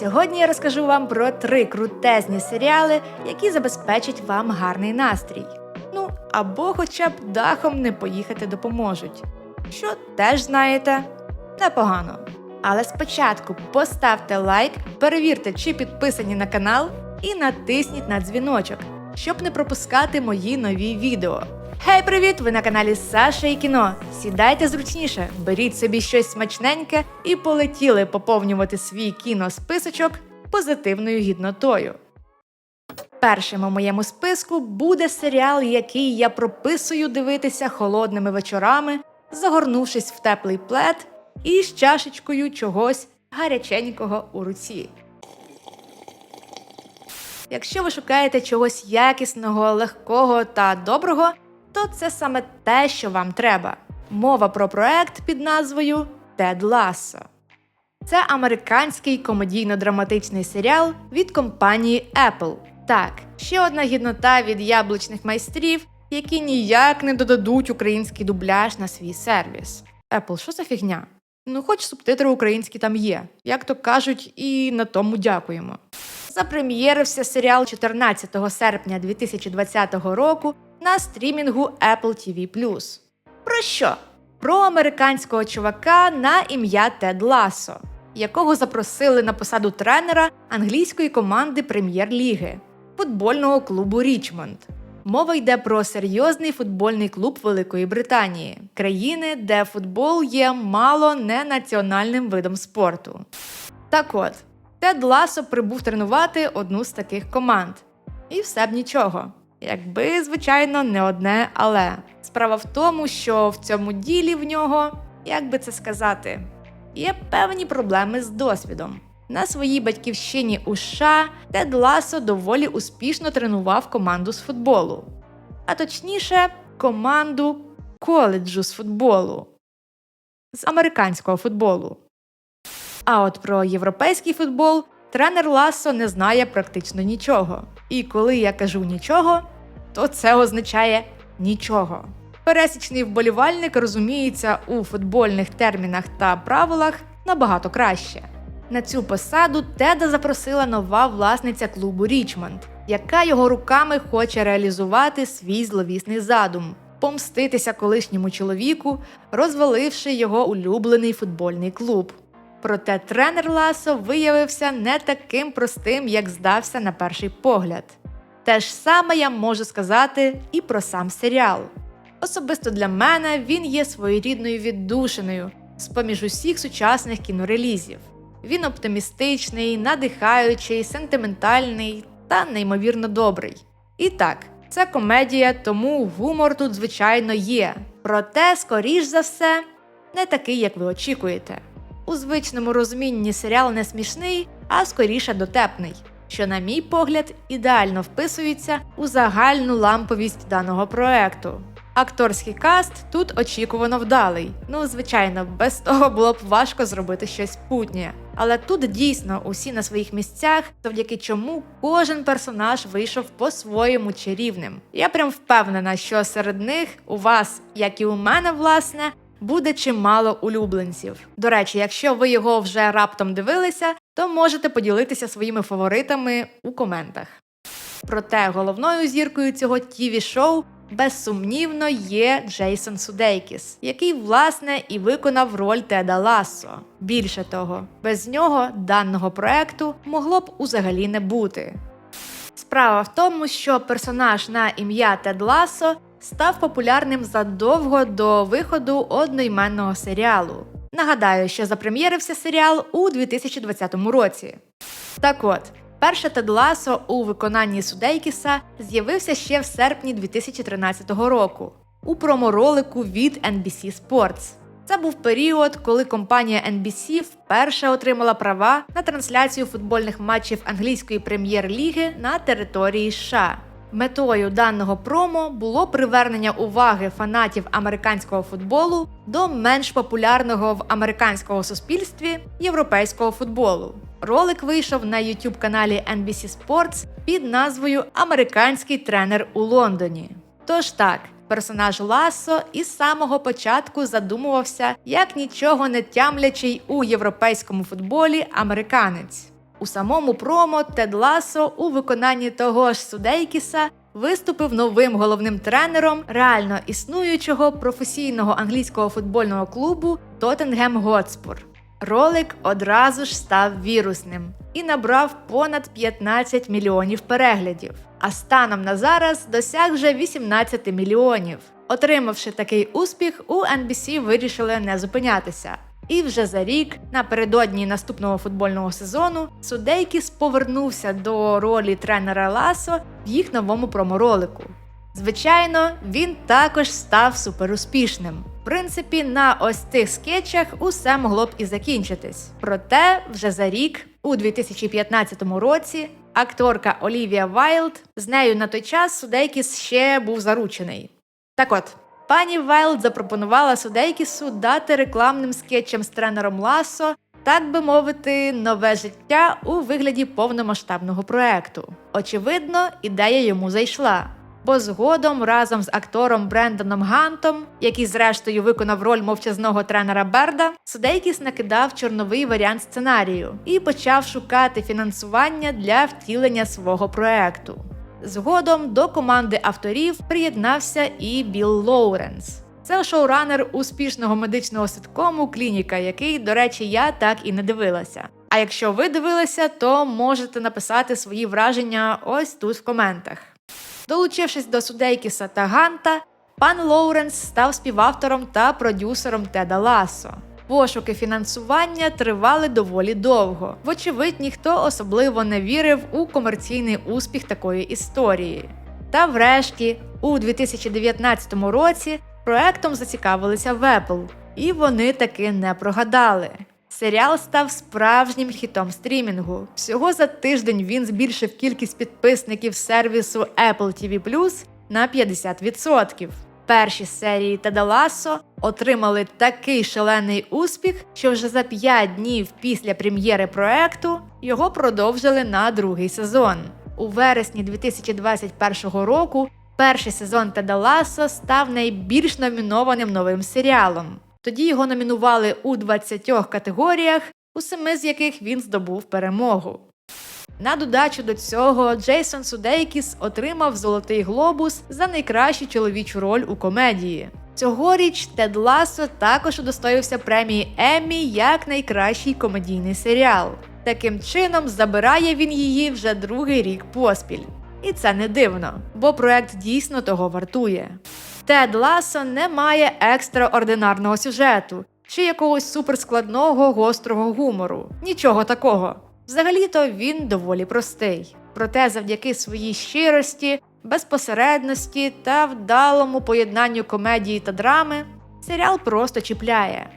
Сьогодні я розкажу вам про три крутезні серіали, які забезпечать вам гарний настрій. Ну або хоча б дахом не поїхати допоможуть. Що теж знаєте, непогано. Але спочатку поставте лайк, перевірте, чи підписані на канал, і натисніть на дзвіночок, щоб не пропускати мої нові відео. Хей, привіт! Ви на каналі Саша і кіно. Сідайте зручніше, беріть собі щось смачненьке і полетіли поповнювати свій кіносписочок позитивною гіднотою. Першим у моєму списку буде серіал, який я прописую дивитися холодними вечорами, загорнувшись в теплий плед і з чашечкою чогось гаряченького у руці. Якщо ви шукаєте чогось якісного, легкого та доброго, то це саме те, що вам треба. Мова про проект під назвою Тед Лассо. Це американський комедійно-драматичний серіал від компанії Apple. Так, ще одна гіднота від яблучних майстрів, які ніяк не додадуть український дубляж на свій сервіс. Apple, що за фігня? Ну, хоч субтитри українські там є, як то кажуть, і на тому дякуємо. Запрем'єрився серіал 14 серпня 2020 року на стрімінгу Apple TV+. Про що? Про американського чувака на ім'я Тед Лассо, якого запросили на посаду тренера англійської команди прем'єр-ліги футбольного клубу Річмонд. Мова йде про серйозний футбольний клуб Великої Британії, країни, де футбол є мало не національним видом спорту. Так от, Тед Ласо прибув тренувати одну з таких команд. І все б нічого. Якби, звичайно, не одне але. Справа в тому, що в цьому ділі в нього, як би це сказати, є певні проблеми з досвідом. На своїй батьківщині у США Тед Ласо доволі успішно тренував команду з футболу, а точніше, команду коледжу з футболу, з американського футболу. А от про європейський футбол тренер Лассо не знає практично нічого. І коли я кажу нічого, то це означає нічого. Пересічний вболівальник розуміється у футбольних термінах та правилах набагато краще. На цю посаду Теда запросила нова власниця клубу Річмонд, яка його руками хоче реалізувати свій зловісний задум помститися колишньому чоловіку, розваливши його улюблений футбольний клуб. Проте тренер Ласо виявився не таким простим, як здався на перший погляд. Те ж саме я можу сказати і про сам серіал. Особисто для мене він є своєрідною віддушиною з поміж усіх сучасних кінорелізів. Він оптимістичний, надихаючий, сентиментальний та неймовірно добрий. І так, це комедія, тому гумор тут, звичайно, є. Проте, скоріш за все, не такий, як ви очікуєте. У звичному розумінні серіал не смішний, а скоріше дотепний, що, на мій погляд, ідеально вписується у загальну ламповість даного проекту. Акторський каст тут очікувано вдалий. Ну, звичайно, без того було б важко зробити щось путнє. Але тут дійсно усі на своїх місцях, завдяки чому кожен персонаж вийшов по-своєму чарівним. Я прям впевнена, що серед них у вас, як і у мене, власне, буде чимало улюбленців. До речі, якщо ви його вже раптом дивилися, то можете поділитися своїми фаворитами у коментах. Проте головною зіркою цього тіві шоу безсумнівно є Джейсон Судейкіс, який, власне, і виконав роль Теда Лассо. Більше того, без нього даного проекту могло б узагалі не бути. Справа в тому, що персонаж на ім'я Тед Лассо став популярним задовго до виходу одноіменного серіалу. Нагадаю, що запрем'єрився серіал у 2020 році. Так от, перше Тед Ласо у виконанні Судейкіса з'явився ще в серпні 2013 року у проморолику від NBC Sports. Це був період, коли компанія NBC вперше отримала права на трансляцію футбольних матчів англійської прем'єр-ліги на території США. Метою даного промо було привернення уваги фанатів американського футболу до менш популярного в американському суспільстві європейського футболу. Ролик вийшов на youtube каналі NBC Sports під назвою Американський тренер у Лондоні. Тож так, персонаж Лассо із самого початку задумувався як нічого не тямлячий у європейському футболі американець. У самому промо Тед Лассо у виконанні того ж Судейкіса виступив новим головним тренером реально існуючого професійного англійського футбольного клубу Тоттенгем Готспур. Ролик одразу ж став вірусним і набрав понад 15 мільйонів переглядів. А станом на зараз досяг вже 18 мільйонів. Отримавши такий успіх, у NBC вирішили не зупинятися. І вже за рік, напередодні наступного футбольного сезону, Судейкіс повернувся до ролі тренера Ласо в їх новому проморолику. Звичайно, він також став суперуспішним. В принципі, на ось цих скетчах усе могло б і закінчитись. Проте, вже за рік, у 2015 році, акторка Олівія Вайлд з нею на той час Судейкіс ще був заручений. Так от, пані Вайлд запропонувала Судейкісу дати рекламним скетчам з тренером Ласо, так би мовити, нове життя у вигляді повномасштабного проекту. Очевидно, ідея йому зайшла. Бо згодом разом з актором Бренданом Гантом, який зрештою виконав роль мовчазного тренера Берда, Судейкіс накидав чорновий варіант сценарію і почав шукати фінансування для втілення свого проекту. Згодом до команди авторів приєднався і Білл Лоуренс. Це шоуранер успішного медичного ситкому Клініка, який, до речі, я так і не дивилася. А якщо ви дивилися, то можете написати свої враження ось тут в коментах. Долучившись до Судейкіса та Ганта, пан Лоуренс став співавтором та продюсером Теда Ласо. Пошуки фінансування тривали доволі довго. Вочевидь, ніхто особливо не вірив у комерційний успіх такої історії. Та врешті, у 2019 році, проектом зацікавилися в Apple, і вони таки не прогадали. Серіал став справжнім хітом стрімінгу. Всього за тиждень він збільшив кількість підписників сервісу Apple TV на 50%. Перші серії Теда Лассо отримали такий шалений успіх, що вже за 5 днів після прем'єри проекту його продовжили на другий сезон. У вересні 2021 року перший сезон Теда Лассо став найбільш номінованим новим серіалом. Тоді його номінували у 20 категоріях, у семи з яких він здобув перемогу. На додачу до цього Джейсон Судейкіс отримав Золотий глобус за найкращу чоловічу роль у комедії. Цьогоріч Тед Лассо також удостоївся премії Еммі як найкращий комедійний серіал. Таким чином забирає він її вже другий рік поспіль. І це не дивно, бо проект дійсно того вартує. Тед Лассо не має екстраординарного сюжету чи якогось суперскладного гострого гумору. Нічого такого. Взагалі-то він доволі простий. Проте завдяки своїй щирості, безпосередності та вдалому поєднанню комедії та драми серіал просто чіпляє.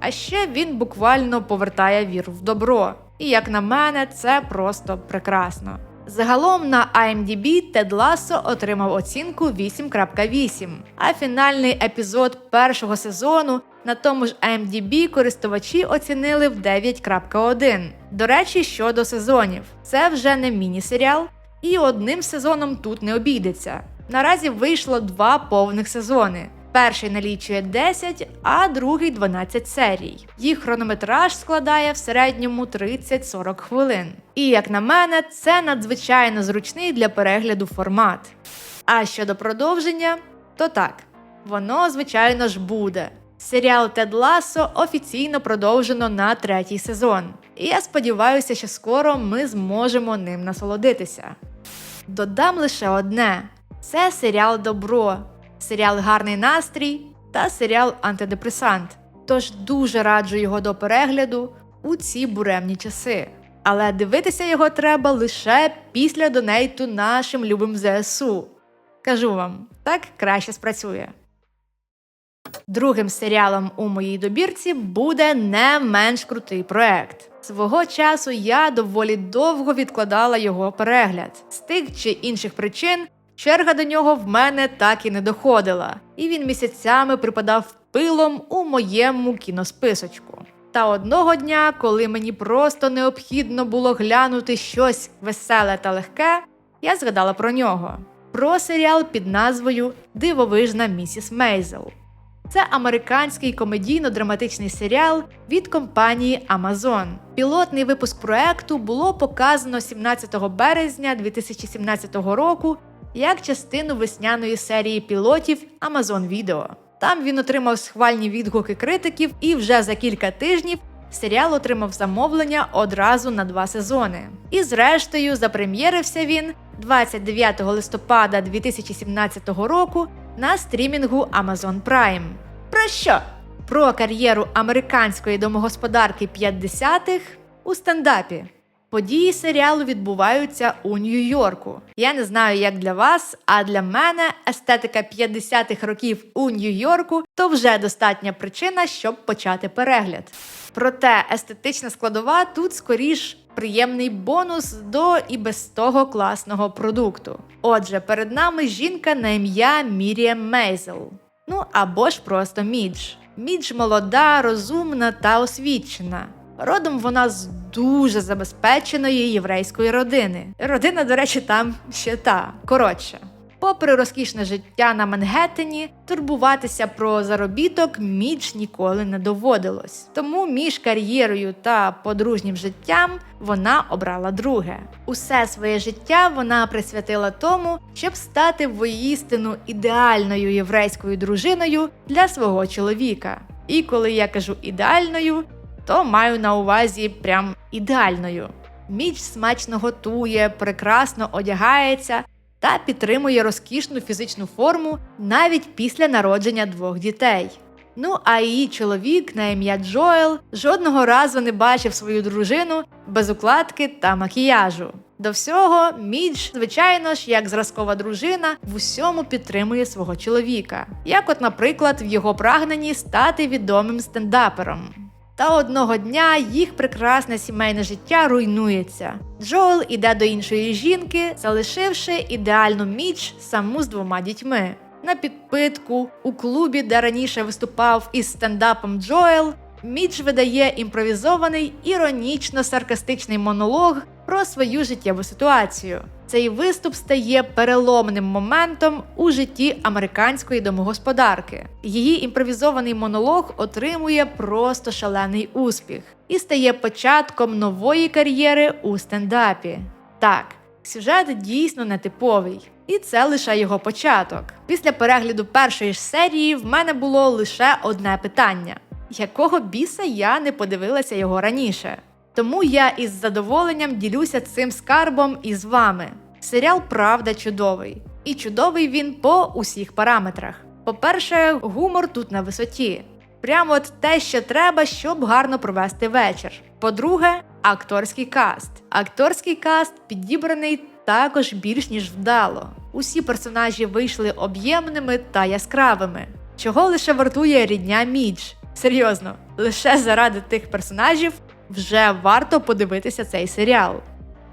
А ще він буквально повертає віру в добро. І як на мене, це просто прекрасно. Загалом на IMDb Тед Лассо отримав оцінку 8.8, а фінальний епізод першого сезону на тому ж IMDb користувачі оцінили в 9.1. До речі, щодо сезонів, це вже не міні-серіал, і одним сезоном тут не обійдеться. Наразі вийшло два повних сезони. Перший налічує 10, а другий 12 серій. Їх хронометраж складає в середньому 30-40 хвилин. І як на мене, це надзвичайно зручний для перегляду формат. А щодо продовження, то так, воно, звичайно ж, буде. Серіал Тед Лассо офіційно продовжено на третій сезон. І я сподіваюся, що скоро ми зможемо ним насолодитися. Додам лише одне: це серіал Добро, серіал Гарний настрій та серіал Антидепресант. Тож дуже раджу його до перегляду у ці буремні часи. Але дивитися його треба лише після донейту нашим любим ЗСУ. Кажу вам, так краще спрацює. Другим серіалом у моїй добірці буде не менш крутий проект. Свого часу я доволі довго відкладала його перегляд. З тих чи інших причин черга до нього в мене так і не доходила, і він місяцями припадав пилом у моєму кіносписочку. Та одного дня, коли мені просто необхідно було глянути щось веселе та легке, я згадала про нього: про серіал під назвою Дивовижна місіс Мейзел. Це американський комедійно-драматичний серіал від компанії Amazon. Пілотний випуск проекту було показано 17 березня 2017 року як частину весняної серії пілотів Amazon Video. Там він отримав схвальні відгуки критиків, і вже за кілька тижнів серіал отримав замовлення одразу на два сезони. І зрештою запрем'єрився він 29 листопада 2017 року на стрімінгу Amazon Prime. Про що? Про кар'єру американської домогосподарки 50-х у стендапі. Події серіалу відбуваються у Нью-Йорку. Я не знаю, як для вас, а для мене естетика 50-х років у Нью-Йорку то вже достатня причина, щоб почати перегляд. Проте естетична складова тут скоріш приємний бонус до і без того класного продукту. Отже, перед нами жінка на ім'я Міріам Мейзел. Ну або ж просто Мідж. Мідж молода, розумна та освічена. Родом вона з дуже забезпеченої єврейської родини. Родина, до речі, там ще та коротше. Попри розкішне життя на Мангеттені, турбуватися про заробіток Мідж ніколи не доводилось. Тому між кар'єрою та подружнім життям вона обрала друге. Усе своє життя вона присвятила тому, щоб стати воїстину ідеальною єврейською дружиною для свого чоловіка. І коли я кажу ідеальною, то маю на увазі прям ідеальною. Міч смачно готує, прекрасно одягається та підтримує розкішну фізичну форму навіть після народження двох дітей. Ну а її чоловік на ім'я Джоел жодного разу не бачив свою дружину без укладки та макіяжу. До всього, Мідж, звичайно ж, як зразкова дружина, в усьому підтримує свого чоловіка, як, от, наприклад, в його прагненні стати відомим стендапером. Та одного дня їх прекрасне сімейне життя руйнується. Джоел іде до іншої жінки, залишивши ідеальну міч саму з двома дітьми. На підпитку у клубі, де раніше виступав із стендапом Джоел, Міч видає імпровізований іронічно-саркастичний монолог про свою життєву ситуацію. Цей виступ стає переломним моментом у житті американської домогосподарки. Її імпровізований монолог отримує просто шалений успіх і стає початком нової кар'єри у стендапі. Так, сюжет дійсно нетиповий. І це лише його початок. Після перегляду першої ж серії в мене було лише одне питання: якого біса я не подивилася його раніше? Тому я із задоволенням ділюся цим скарбом із вами. Серіал правда чудовий, і чудовий він по усіх параметрах. По-перше, гумор тут на висоті. Прямо от те, що треба, щоб гарно провести вечір. По-друге, акторський каст. Акторський каст підібраний також більш ніж вдало. Усі персонажі вийшли об'ємними та яскравими, чого лише вартує рідня Мідж. Серйозно, лише заради тих персонажів вже варто подивитися цей серіал.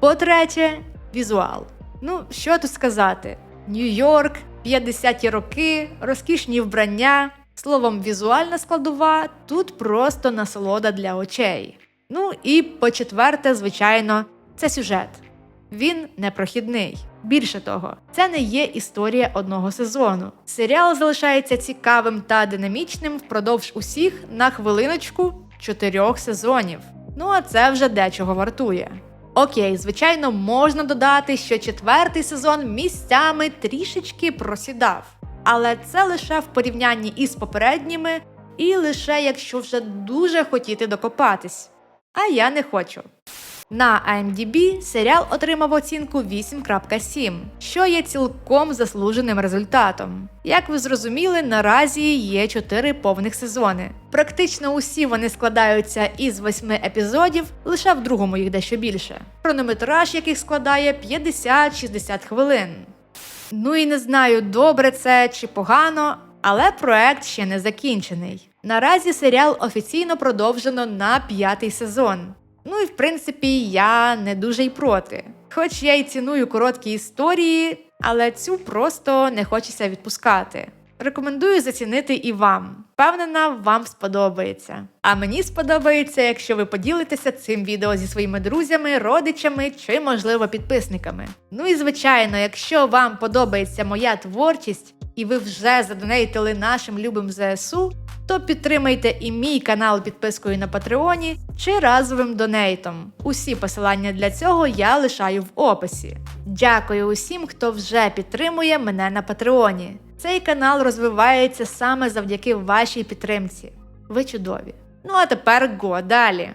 По-третє, візуал. Ну, що тут сказати? Нью-Йорк, 50-ті роки, розкішні вбрання. Словом, візуальна складова тут просто насолода для очей. Ну і по-четверте, звичайно, це сюжет. Він непрохідний. Більше того, це не є історія одного сезону. Серіал залишається цікавим та динамічним впродовж усіх на хвилиночку чотирьох сезонів. Ну а це вже дечого вартує. Окей, звичайно, можна додати, що четвертий сезон місцями трішечки просідав. Але це лише в порівнянні із попередніми, і лише якщо вже дуже хотіти докопатись. А я не хочу. На IMDb серіал отримав оцінку 8.7, що є цілком заслуженим результатом. Як ви зрозуміли, наразі є 4 повних сезони. Практично усі вони складаються із 8 епізодів, лише в другому їх дещо більше. Хронометраж яких складає 50-60 хвилин. Ну і не знаю, добре це чи погано, але проект ще не закінчений. Наразі серіал офіційно продовжено на п'ятий сезон. Ну і в принципі я не дуже й проти. Хоч я й ціную короткі історії, але цю просто не хочеться відпускати. Рекомендую зацінити і вам. Впевнена, вам сподобається. А мені сподобається, якщо ви поділитеся цим відео зі своїми друзями, родичами чи, можливо, підписниками. Ну і звичайно, якщо вам подобається моя творчість і ви вже задонейтили нашим любим ЗСУ, то підтримайте і мій канал підпискою на Патреоні чи разовим донейтом. Усі посилання для цього я лишаю в описі. Дякую усім, хто вже підтримує мене на Патреоні. Цей канал розвивається саме завдяки вашій підтримці. Ви чудові. Ну а тепер го далі.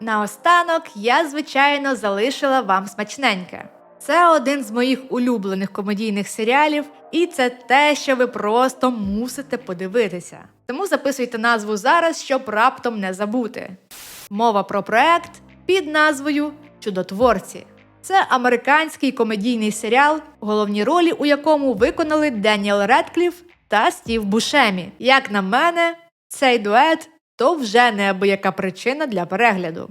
Наостанок я, звичайно, залишила вам смачненьке. Це один з моїх улюблених комедійних серіалів, і це те, що ви просто мусите подивитися. Тому записуйте назву зараз, щоб раптом не забути. Мова про проект під назвою Чудотворці. Це американський комедійний серіал, головні ролі у якому виконали Деніел Редкліф та Стів Бушемі. Як на мене, цей дует то вже неабияка причина для перегляду.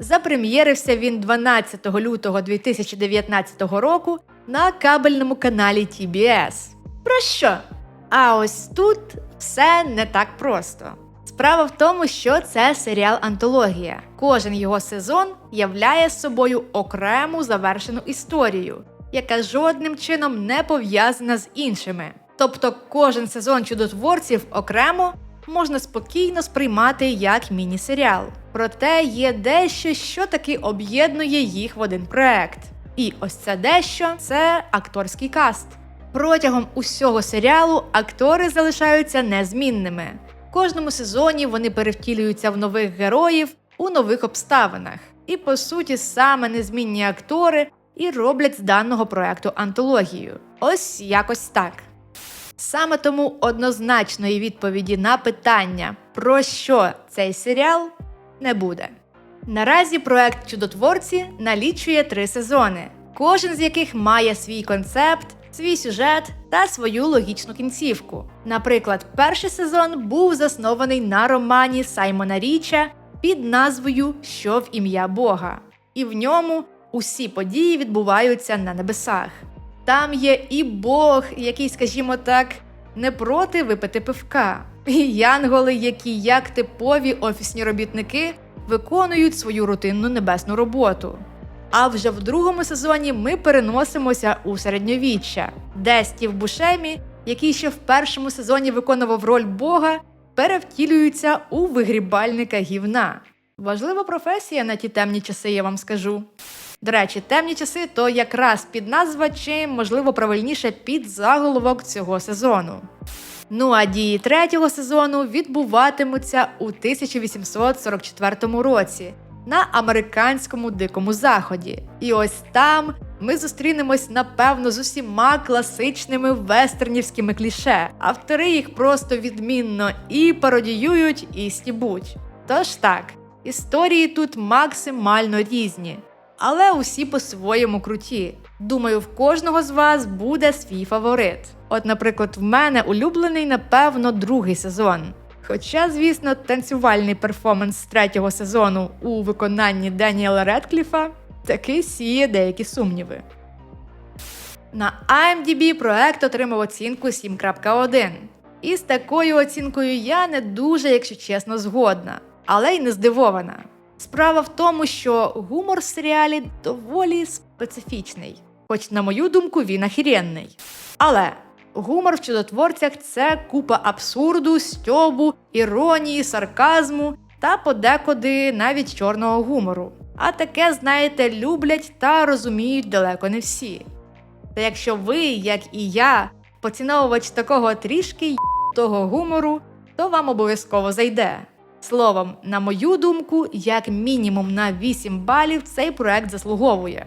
Запрем'єрився він 12 лютого 2019 року на кабельному каналі TBS. Про що? А ось тут все не так просто. Справа в тому, що це серіал антологія. Кожен його сезон являє собою окрему завершену історію, яка жодним чином не пов'язана з іншими. Тобто кожен сезон чудотворців окремо можна спокійно сприймати як міні-серіал. Проте є дещо, що таки об'єднує їх в один проект. І ось це дещо це акторський каст. Протягом усього серіалу актори залишаються незмінними. В кожному сезоні вони перевтілюються в нових героїв у нових обставинах. І по суті, саме незмінні актори і роблять з даного проекту антологію. Ось якось так. Саме тому однозначної відповіді на питання, про що цей серіал, не буде. Наразі проект Чудотворці налічує три сезони, кожен з яких має свій концепт, свій сюжет та свою логічну кінцівку. Наприклад, перший сезон був заснований на романі Саймона Річа під назвою Що в ім'я Бога, і в ньому усі події відбуваються на небесах. Там є і Бог, який, скажімо так, не проти випити пивка, і янголи, які, як типові офісні робітники, виконують свою рутинну небесну роботу. А вже в другому сезоні ми переносимося у середньовіччя, де Стів Бушемі, який ще в першому сезоні виконував роль Бога, перевтілюється у вигрібальника гівна. Важлива професія на ті темні часи, я вам скажу. До речі, темні часи то якраз під назва, чи, можливо, правильніше під заголовок цього сезону. Ну а дії третього сезону відбуватимуться у 1844 році на американському дикому заході. І ось там ми зустрінемось напевно з усіма класичними вестернівськими кліше. Автори їх просто відмінно і пародіюють, і стібуть. Тож так, історії тут максимально різні але усі по-своєму круті. Думаю, в кожного з вас буде свій фаворит. От, наприклад, в мене улюблений, напевно, другий сезон. Хоча, звісно, танцювальний перформанс з третього сезону у виконанні Деніела Редкліфа таки сіє деякі сумніви. На IMDb проект отримав оцінку 7.1. І з такою оцінкою я не дуже, якщо чесно, згодна, але й не здивована. Справа в тому, що гумор в серіалі доволі специфічний, хоч, на мою думку, він ахіренний. Але гумор в чудотворцях це купа абсурду, стьобу, іронії, сарказму та подекуди навіть чорного гумору. А таке, знаєте, люблять та розуміють далеко не всі. Та якщо ви, як і я, поціновувач такого трішки того гумору, то вам обов'язково зайде. Словом, на мою думку, як мінімум на 8 балів цей проект заслуговує.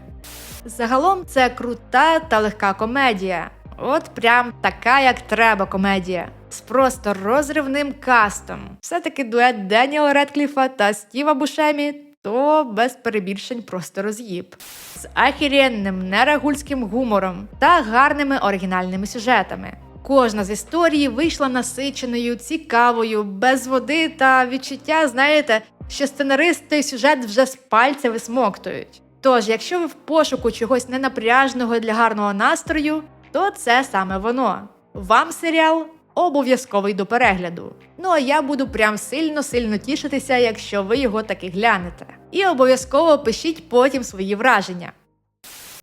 Загалом це крута та легка комедія. От прям така, як треба комедія. З просто розривним кастом. Все-таки дует Деніела Редкліфа та Стіва Бушемі то без перебільшень просто роз'їб. З ахіренним нерагульським гумором та гарними оригінальними сюжетами. Кожна з історій вийшла насиченою, цікавою, без води та відчуття, знаєте, що сценаристи сюжет вже з пальця висмоктують. Тож, якщо ви в пошуку чогось ненапряжного для гарного настрою, то це саме воно. Вам серіал обов'язковий до перегляду. Ну а я буду прям сильно-сильно тішитися, якщо ви його таки глянете. І обов'язково пишіть потім свої враження.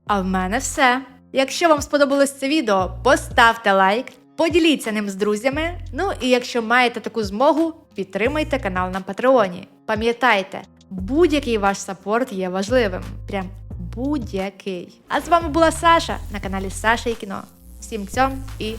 А в мене все. Якщо вам сподобалось це відео, поставте лайк, поділіться ним з друзями. Ну і якщо маєте таку змогу, підтримайте канал на Патреоні. Пам'ятайте, будь-який ваш сапорт є важливим. Прям будь-який. А з вами була Саша на каналі Саша і кіно. Всім цьом і